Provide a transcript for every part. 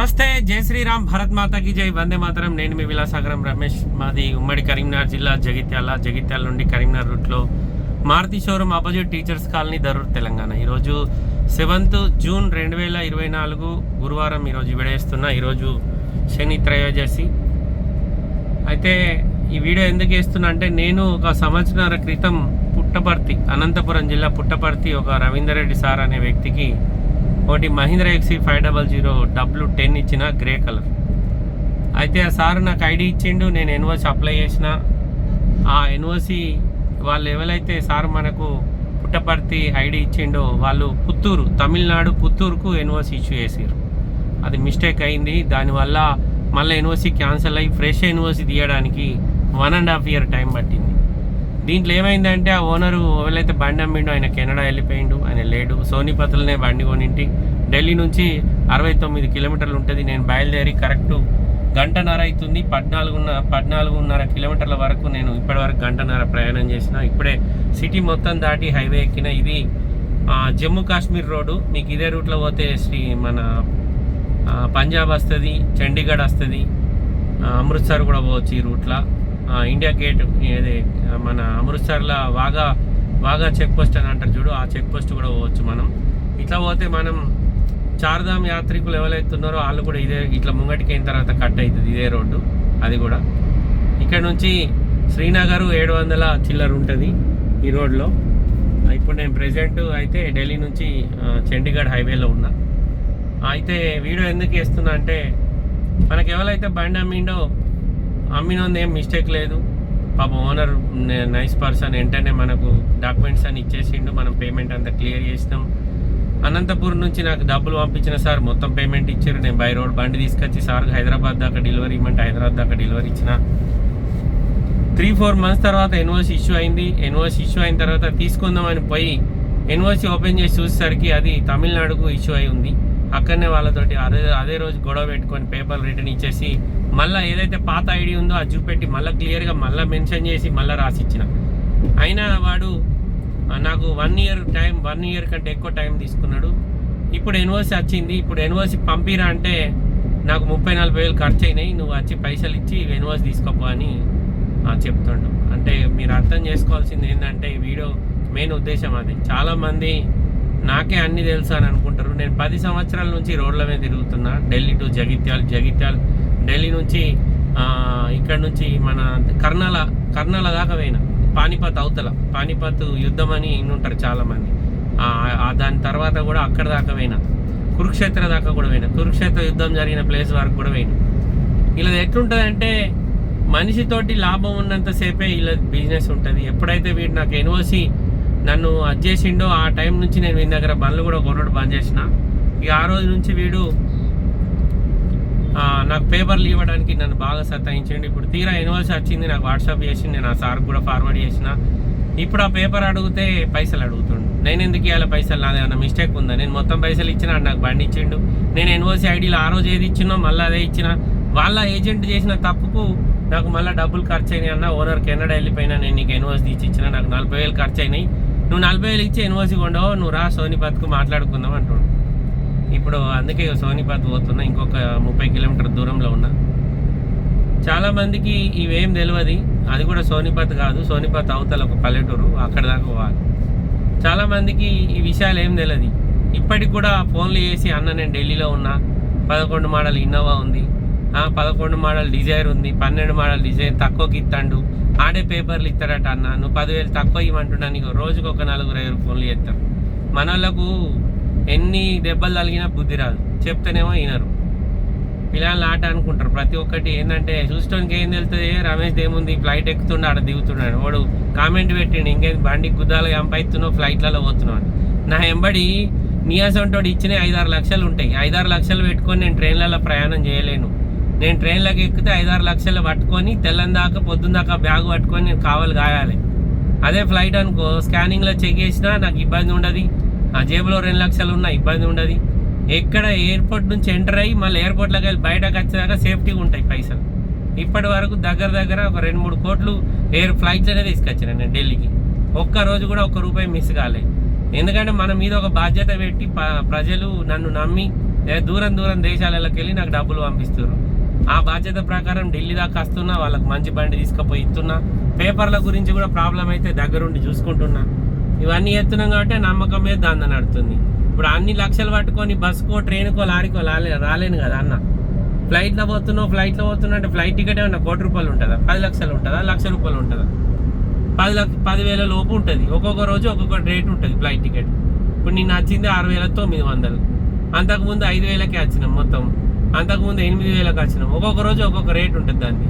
నమస్తే జై శ్రీరామ్ భరత్ మాతకి జై వందే మాతరం. నేను మీ విలాసాగరం రమేష్. మాది ఉమ్మడి కరీంనగర్ జిల్లా జగిత్యాల. జగిత్యాల నుండి కరీంనగర్ రూట్లో Maruti showroom opposite teachers colony Darur Telangana. ఈరోజు సెవెంత్ జూన్ రెండు వేల ఇరవై నాలుగు గురువారం ఈరోజు విడేస్తున్నా ఈరోజు శని త్రయోదశి. అయితే ఈ వీడియో ఎందుకు వేస్తున్నా అంటే నేను ఒక సంవత్సరాల క్రితం పుట్టపర్తి అనంతపురం జిల్లా పుట్టపర్తి ఒక రవీందర్ రెడ్డి సార్ అనే వ్యక్తికి ఒకటి Mahindra ఎక్సీ five double zero W ten ఇచ్చిన గ్రే కలర్ అయితే ఆ సార్ నాకు ఐడి ఇచ్చిండు నేను ఎన్ఓసి అప్లై చేసిన. ఆ ఎన్ఓసి వాళ్ళు ఎవరైతే సార్ మనకు పుట్టపర్తి ఐడి ఇచ్చిండో వాళ్ళు పుత్తూరు తమిళనాడు పుత్తూరుకు ఎన్ఓసి ఇష్యూ చేసారు అది మిస్టేక్ అయింది. దానివల్ల మళ్ళీ ఎన్ఓసి క్యాన్సిల్ అయ్యి ఫ్రెష్ ఎన్ఓసి తీయడానికి one and half year time పట్టింది. దీంట్లో ఏమైందంటే ఆ ఓనరు ఎవరైతే బండి అమ్మిండో ఆయన కెనడా వెళ్ళిపోయిండు ఆయన లేడు. సోనిపతులనే బండి కొనింటి. ఢిల్లీ నుంచి అరవై తొమ్మిది కిలోమీటర్లు ఉంటుంది. నేను బయలుదేరి కరెక్ట్ గంటన్నర అవుతుంది పద్నాలుగున్న పద్నాలుగున్నర కిలోమీటర్ల వరకు నేను ఇప్పటివరకు గంటన్నర ప్రయాణం చేసిన. ఇప్పుడే సిటీ మొత్తం దాటి హైవే ఎక్కిన. ఇది జమ్మూ కాశ్మీర్ రోడ్డు. మీకు ఇదే రూట్లో పోతే శ్రీ మన పంజాబ్ వస్తుంది చండీగఢ్ వస్తుంది. అమృత్సర్ కూడా పోవచ్చు ఈ రూట్లో. ఇండియా గేట్ ఏది? మన అమృత్సర్లో వాగా వాగా చెక్ పోస్ట్ అని అంటారు చూడు ఆ చెక్ పోస్ట్ కూడా పోవచ్చు మనం. ఇట్లా పోతే మనం చార్ధామ్ యాత్రికులు ఎవరైతే ఉన్నారో వాళ్ళు కూడా ఇదే ఇట్లా ముంగటికి అయిన తర్వాత కట్ అవుతుంది ఇదే రోడ్డు అది కూడా. ఇక్కడ నుంచి శ్రీనగర్ ఏడు వందల చిల్లర ఉంటుంది ఈ రోడ్లో. ఇప్పుడు నేను ప్రెసెంట్ అయితే ఢిల్లీ నుంచి చండీగఢ్ హైవేలో ఉన్నా. అయితే వీడియో ఎందుకు వేస్తున్నా అంటే మనకి ఎవరైతే బండి అమ్మిండో అమ్మినోంది ఏం మిస్టేక్ లేదు. పాప ఓనర్ నైస్ పర్సన్ వెంటనే మనకు డాక్యుమెంట్స్ అని ఇచ్చేసిండు. మనం పేమెంట్ అంతా క్లియర్ చేసినాం. అనంతపూర్ నుంచి నాకు డబ్బులు పంపించిన సార్ మొత్తం పేమెంట్ ఇచ్చారు. నేను బై రోడ్ బండి తీసుకొచ్చి సార్ హైదరాబాద్ దాకా డెలివరీ ఇవ్వమంటే హైదరాబాద్ దాకా డెలివరీ ఇచ్చిన. త్రీ ఫోర్ మంత్స్ తర్వాత ఎన్ఓసి ఇష్యూ అయింది. ఎన్ఓసి ఇష్యూ అయిన తర్వాత తీసుకుందామని పోయి ఎన్ఓసి ఓపెన్ చేసి చూసేసరికి అది తమిళనాడుకు ఇష్యూ అయి ఉంది. అక్కడనే వాళ్ళతోటి అదే అదే రోజు గొడవ పెట్టుకొని పేపర్ రిటర్న్ ఇచ్చేసి మళ్ళీ ఏదైతే పాత ఐడి ఉందో అది చూపెట్టి మళ్ళీ క్లియర్గా మళ్ళీ మెన్షన్ చేసి మళ్ళీ రాసిచ్చిన. అయినా వాడు నాకు one year time one year కంటే ఎక్కువ టైం తీసుకున్నాడు. ఇప్పుడు ఎన్ఓసి వచ్చింది ఇప్పుడు ఎన్ఓసి పంపిరా అంటే నాకు ముప్పై నలభై వేలు ఖర్చు అయినాయి నువ్వు వచ్చి పైసలు ఇచ్చి ఎన్ఓసి తీసుకోపో అని చెప్తుండు. అంటే మీరు అర్థం చేసుకోవాల్సింది ఏంటంటే ఈ వీడియో మెయిన్ ఉద్దేశం అది. చాలామంది నాకే అన్ని తెలుసు అని అనుకుంటారు. నేను పది సంవత్సరాల నుంచి రోడ్ల మీద తిరుగుతున్నా. ఢిల్లీ టు జగిత్యాల్ జగిత్యాల్ ఢిల్లీ నుంచి ఇక్కడ నుంచి మన కర్నాల కర్నాల దాకా పోయినా. పానిపత్ అవతల. పానిపత్ యుద్ధం అని ఉంటారు చాలామంది. దాని తర్వాత కూడా అక్కడ దాకా పోయినా. కురుక్షేత్ర దాకా కూడా పోయినా. కురుక్షేత్ర యుద్ధం జరిగిన ప్లేస్ వరకు కూడా పోయినా. ఇలా ఎట్లుంటుందంటే మనిషితోటి లాభం ఉన్నంతసేపే ఇలా బిజినెస్ ఉంటుంది. ఎప్పుడైతే వీడు నాకు ఎన్ఓసి నన్ను అది చేసిండో ఆ టైం నుంచి నేను వీని దగ్గర బండ్లు కూడా కొనడం బంద్ చేసిన. ఇక ఆ రోజు నుంచి వీడు నాకు పేపర్లు ఇవ్వడానికి నన్ను బాగా సతాయించండి. ఇప్పుడు తీరా ఎన్ఓసి వచ్చింది నాకు వాట్సాప్ చేసి నేను ఆ సార్ కూడా ఫార్వర్డ్ చేసిన. ఇప్పుడు ఆ పేపర్ అడిగితే పైసలు అడుగుతుండు. నేను ఎందుకు ఇవ్వాలి పైసలు? నాది ఏమన్నా మిస్టేక్ ఉందా? నేను మొత్తం పైసలు ఇచ్చిన నాకు బండి ఇచ్చిండు. నేను ఎన్ఓసి ఐడీలో ఆ రోజు ఏది ఇచ్చినా మళ్ళీ అదే ఇచ్చిన. వాళ్ళ ఏజెంట్ చేసిన తప్పుకు నాకు మళ్ళీ డబ్బులు ఖర్చు అయినాయి అన్న. ఓనర్ కెనడా వెళ్ళిపోయినా నేను నీకు ఎన్ఓసి తీసి ఇచ్చిన. నాకు నలభై వేలు ఖర్చు అయినాయి. నువ్వు నలభై వేలు ఇచ్చి ఎన్ఓసి కొండవు నువ్వు రా సోనిపత్కు మాట్లాడుకుందాం అంటుండు. ఇప్పుడు అందుకే సోనిపత్ పోతున్నా ఇంకొక ముప్పై కిలోమీటర్ దూరంలో ఉన్నా. చాలామందికి ఇవేం తెలియదు అది కూడా సోనిపత్ కాదు సోనిపత్ అవతల ఒక పల్లెటూరు అక్కడ దాకా పోవాలి. చాలామందికి ఈ విషయాలు ఏం తెలియదు ఇప్పటికి కూడా ఫోన్లు చేసి అన్న నేను ఢిల్లీలో ఉన్నా పదకొండు మోడల్ ఇన్నోవా ఉంది పదకొండు మోడల్ డిజైర్ ఉంది పన్నెండు మోడల్ డిజైర్ తక్కువకి ఇస్తాడు ఆడే పేపర్లు ఇస్తాడట అన్న నువ్వు పదివేలు తక్కువ ఇవ్వమంటున్నా నీకు రోజుకు ఒక నలుగురు ఐదు ఫోన్లు చేస్తారు. మన వాళ్ళకు ఎన్ని దెబ్బలు తగిలినా బుద్ధి రాదు. చెప్తేనేమో వినరు. పిల్లలు ఆట అనుకుంటారు. ప్రతి ఒక్కటి ఏంటంటే చూసుకోనికి ఏం తెలుస్తుంది? రమేష్ ఏముంది? ఫ్లైట్ ఎక్కుతుండే ఆడ దిగుతున్నాడు. వాడు కామెంట్ పెట్టిండు ఇంకేం బండి గుద్దాలు ఎంపైతున్నావు ఫ్లైట్లలో పోతున్నావు నా ఎంబడి నియాసంటోడు ఇచ్చిన ఐదారు లక్షలు ఉంటాయి. ఐదారు లక్షలు పెట్టుకొని నేను ట్రైన్లలో ప్రయాణం చేయలేను. నేను ట్రైన్లోకి ఎక్కితే ఐదారు లక్షలు పట్టుకొని తెల్లందాకా పొద్దున్న దాకా బ్యాగ్ పట్టుకొని నేను కావాలి కాయాలి. అదే ఫ్లైట్ అనుకో స్కానింగ్లో చెక్ చేసినా నాకు ఇబ్బంది ఉండదు. ఆ జేబులో రెండు లక్షలు ఉన్నా ఇబ్బంది ఉండదు. ఎక్కడ ఎయిర్పోర్ట్ నుంచి ఎంటర్ అయ్యి మళ్ళీ ఎయిర్పోర్ట్లోకి వెళ్ళి బయటకు వచ్చేదాకా సేఫ్టీగా ఉంటాయి పైసలు. ఇప్పటి వరకు దగ్గర దగ్గర ఒక రెండు మూడు కోట్లు ఎయిర్ ఫ్లైట్లోనే తీసుకొచ్చాను నేను ఢిల్లీకి. ఒక్క రోజు కూడా ఒక్క రూపాయి మిస్ కాలేదు ఎందుకంటే మన మీద ఒక బాధ్యత పెట్టి ప- ప్రజలు నన్ను నమ్మి దూరం దూరం దేశాలలోకి వెళ్ళి నాకు డబ్బులు పంపిస్తున్నారు ఆ బాధ్యత ప్రకారం ఢిల్లీ దాకా వస్తున్నా వాళ్ళకి మంచి బండి తీసుకుపోయి ఇస్తున్నా. పేపర్ల గురించి కూడా ప్రాబ్లం అయితే దగ్గరుండి చూసుకుంటున్నా. ఇవన్నీ ఎత్తున్నాం కాబట్టి నమ్మకం మీద దాన్ని నడుతుంది. ఇప్పుడు అన్ని లక్షలు పట్టుకొని బస్సుకో ట్రైన్కో లారీకో రాలే రాలేను కదా అన్న. ఫ్లైట్లో పోతున్నావు ఫ్లైట్లో పోతున్నా అంటే ఫ్లైట్ టికెట్ ఏమన్నా కోటి రూపాయలు ఉంటుందా? పది లక్షలు ఉంటుందా? లక్ష రూపాయలు ఉంటుందా? పది లక్ష పదివేల లోపు ఉంటుంది. ఒక్కొక్క రోజు ఒక్కొక్క రేట్ ఉంటుంది ఫ్లైట్ టికెట్. ఇప్పుడు నేను వచ్చింది ఆరు వేల తొమ్మిది వందలు. అంతకుముందు ఐదు వేలకే వచ్చినాం మొత్తం. అంతకుముందు ఎనిమిది వేలకు వచ్చినాం. ఒక్కొక్క రోజు ఒక్కొక్క రేట్ ఉంటుంది దాన్ని.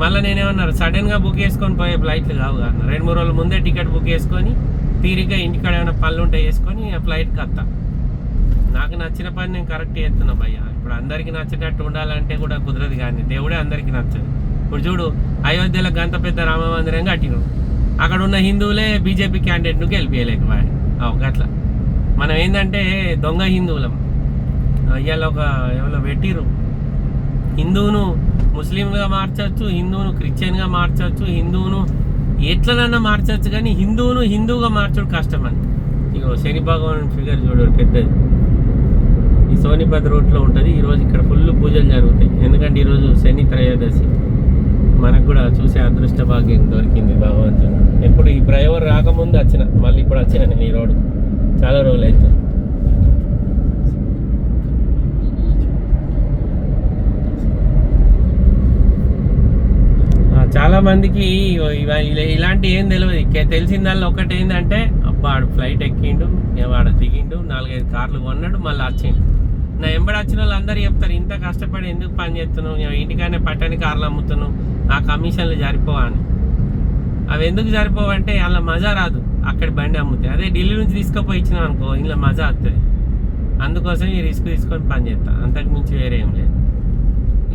మళ్ళీ నేనేమన్నారు సడన్గా బుక్ చేసుకొని పోయే ఫ్లైట్లు కావు అన్న. రెండు మూడు రోజుల ముందే టికెట్ బుక్ చేసుకొని తీరిగ్గా ఇంటికాడ ఏమైనా పనులు ఉంటే వేసుకొని ఆ ఫ్లైట్కి వస్తా నాకు నచ్చిన పని నేను కరెక్ట్ చేస్తున్నా భయ్య. ఇప్పుడు అందరికీ నచ్చేటట్టు ఉండాలంటే కూడా కుదరదు కానీ దేవుడే అందరికీ నచ్చదు. ఇప్పుడు చూడు అయోధ్యలో గంత పెద్ద రామ మందిరం కట్టిను అక్కడ ఉన్న హిందువులే బీజేపీ క్యాండిడేట్ను గెలిపించలేకపోయా అట్లా మనం ఏంటంటే దొంగ హిందువులం. ఇవాళ ఒక ఎవరో పెట్టిరు హిందువును ముస్లింగా మార్చవచ్చు హిందువును క్రిస్టియన్గా మార్చవచ్చు హిందువును ఎట్లనన్నా మార్చవచ్చు కానీ హిందువును హిందువుగా మార్చడం కష్టం అని ఇగో శని భగవాన్ ఫిగర్ చూడరు పెద్దది. ఈ సోనిపత్ రోడ్లో ఉంటుంది. ఈరోజు ఇక్కడ ఫుల్ పూజలు జరుగుతాయి. ఎందుకంటే ఈరోజు శని త్రయోదశి. మనకు కూడా చూసే అదృష్ట భాగ్యం దొరికింది భగవంతుడు. ఎప్పుడు ఈ డ్రైవర్ రాకముందు వచ్చిన మళ్ళీ ఇప్పుడు వచ్చిన నేను ఈ రోడ్డు చాలా రోజులు అవుతుంది ఆ, చాలా మందికి ఇలా- ఇలాంటి ఏం తెలియదు తెలిసిన దానిలో ఒకటి ఏంటంటే అబ్బా ఆడు ఫ్లైట్ ఎక్కిండు వాడు దిగిండు నాలుగైదు కార్లు కొన్నాడు మళ్ళీ వచ్చిండు. నా ఎంబడి వచ్చిన వాళ్ళు అందరు చెప్తారు ఇంత కష్టపడి ఎందుకు పని చేస్తున్నావు? ఇంటికానే పట్టని కార్లు అమ్ముతున్నావు ఆ కమిషన్లు సరిపోవా అని. అవి ఎందుకు సరిపోవంటే అలా మజా రాదు. అక్కడ బండి అమ్ముతాయి అదే ఢిల్లీ నుంచి తీసుకుపోయి ఇచ్చినాం అనుకో ఇంట్లో మజా వస్తుంది అందుకోసం ఈ రిస్క్ తీసుకొని పని చేస్తాను అంతకు మించి వేరే ఏం లేదు.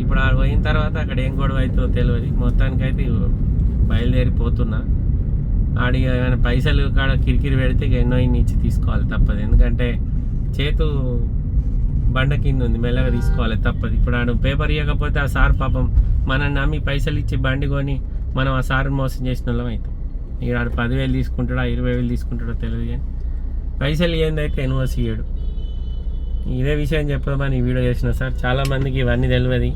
ఇప్పుడు ఆడ పోయిన తర్వాత అక్కడ ఏం గొడవ అవుతుందో తెలియదు మొత్తానికైతే బయలుదేరిపోతున్నా. ఆడిగా ఏమైనా పైసలు కాడ కిరికిరి పెడితే ఇక ఎన్నో ఇన్ని ఇచ్చి తీసుకోవాలి తప్పదు. ఎందుకంటే చేతు బండ కింద ఉంది మెల్లగా తీసుకోవాలి తప్పదు. ఇప్పుడు ఆడు పేపర్ ఇవ్వకపోతే ఆ సార్ పాపం మనం నమ్మి పైసలు ఇచ్చి బండి కొని మనం ఆ సార్ మోసం చేసిన వాళ్ళం అవుతాం ఇక్కడ ఆడు పదివేలు తీసుకుంటాడా ఇరవై వేలు తీసుకుంటాడో తెలియదు కానీ పైసలు ఏందైతే ఎన్ఓసి ఇయ్యడు. ఇదే విషయం చెప్పమని ఈ వీడియో చేసిన సార్. చాలామందికి ఇవన్నీ తెలియదు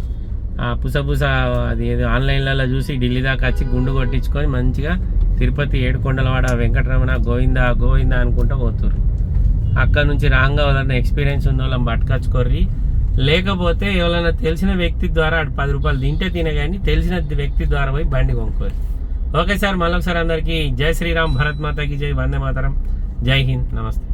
పుసపుస అది ఏదో ఆన్లైన్లలో చూసి ఢిల్లీ దాకా వచ్చి గుండు కొట్టించుకొని మంచిగా తిరుపతి ఏడుకొండలవాడ వెంకటరమణ గోవింద గోవింద అనుకుంటూ పోతుర్రు. అక్కడ నుంచి రాంగా ఎవరైనా ఎక్స్పీరియన్స్ ఉన్న వాళ్ళని పట్టుకొచ్చుకోర్రి. లేకపోతే ఎవరైనా తెలిసిన వ్యక్తి ద్వారా పది రూపాయలు తింటే తినే కానీ తెలిసిన వ్యక్తి ద్వారా పోయి బండి కొనుక్కోరు ఓకే సార్ మళ్ళొకసారి అందరికీ జై శ్రీరామ్ భరత్ మాతకి జై వందే మాతరం. జై హింద్ నమస్తే.